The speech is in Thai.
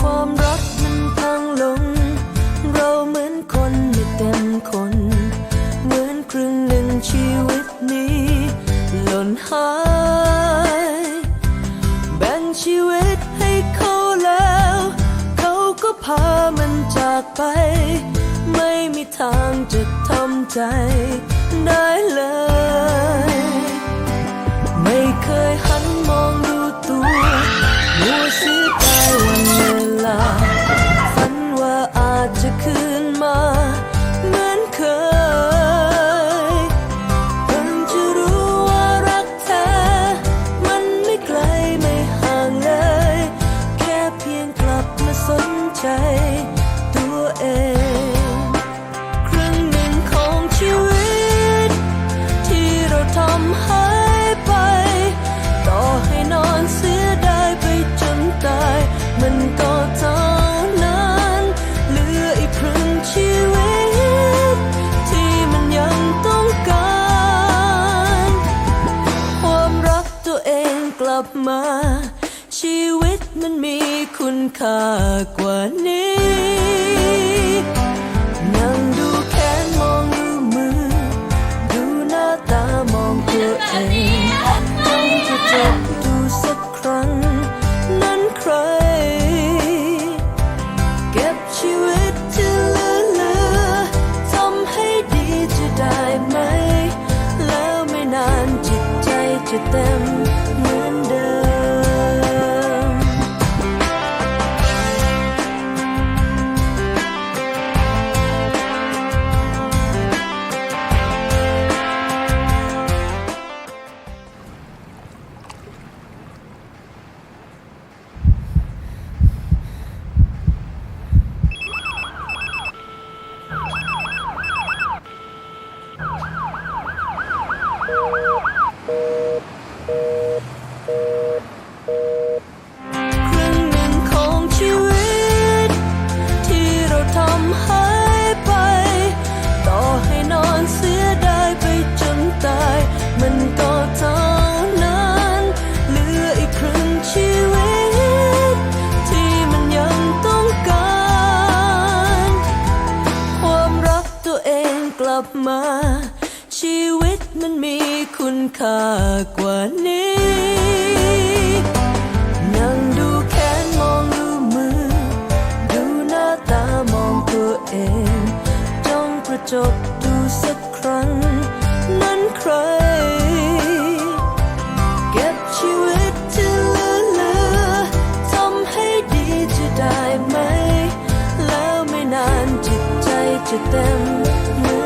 ความรักมันพังลง เราเหมือนคนไม่เต็มคน เหมือนครึ่งหนึ่งชีวิตนี้ หล่นหาย แบ่งชีวิตให้เขาแล้ว เขาก็พามันจากไป ไม่มีทางจะทำใจได้เลย ใจตัวเองครึ่งหนึ่งของชีวิต ที่เราทำหายไป ต่อให้นอนเสียดายไปจนตาย มันก็เท่านั้นเหลืออีกครึ่งชีวิต ที่มันยังต้องการ ความรักตัวเองกลับมาชีวิต มันมีคุณค่ากว่านี้นั่งดูแขนมองดูมือ ดูหน้าตามองตัวเองต้องจะจบดูสักครั้ง นั้นใคร เก็บชีวิตที่เหลือเหลือทำให้ดีจะได้ไหม แล้วไม่นานจิตใจจะเต็ม ลับมา ชีวิตมันมีคุณค่ากว่านี้นั่งดูแขนมองดูมือ ดูหน้าตามองตัวเองจ้องกระจกดูสักครั้ง นั้นใคร เก็บชีวิตที่เหลือเหลือทำให้ดีจะได้ไหม แล้วไม่นานจิตใจจะเต็มเหมือน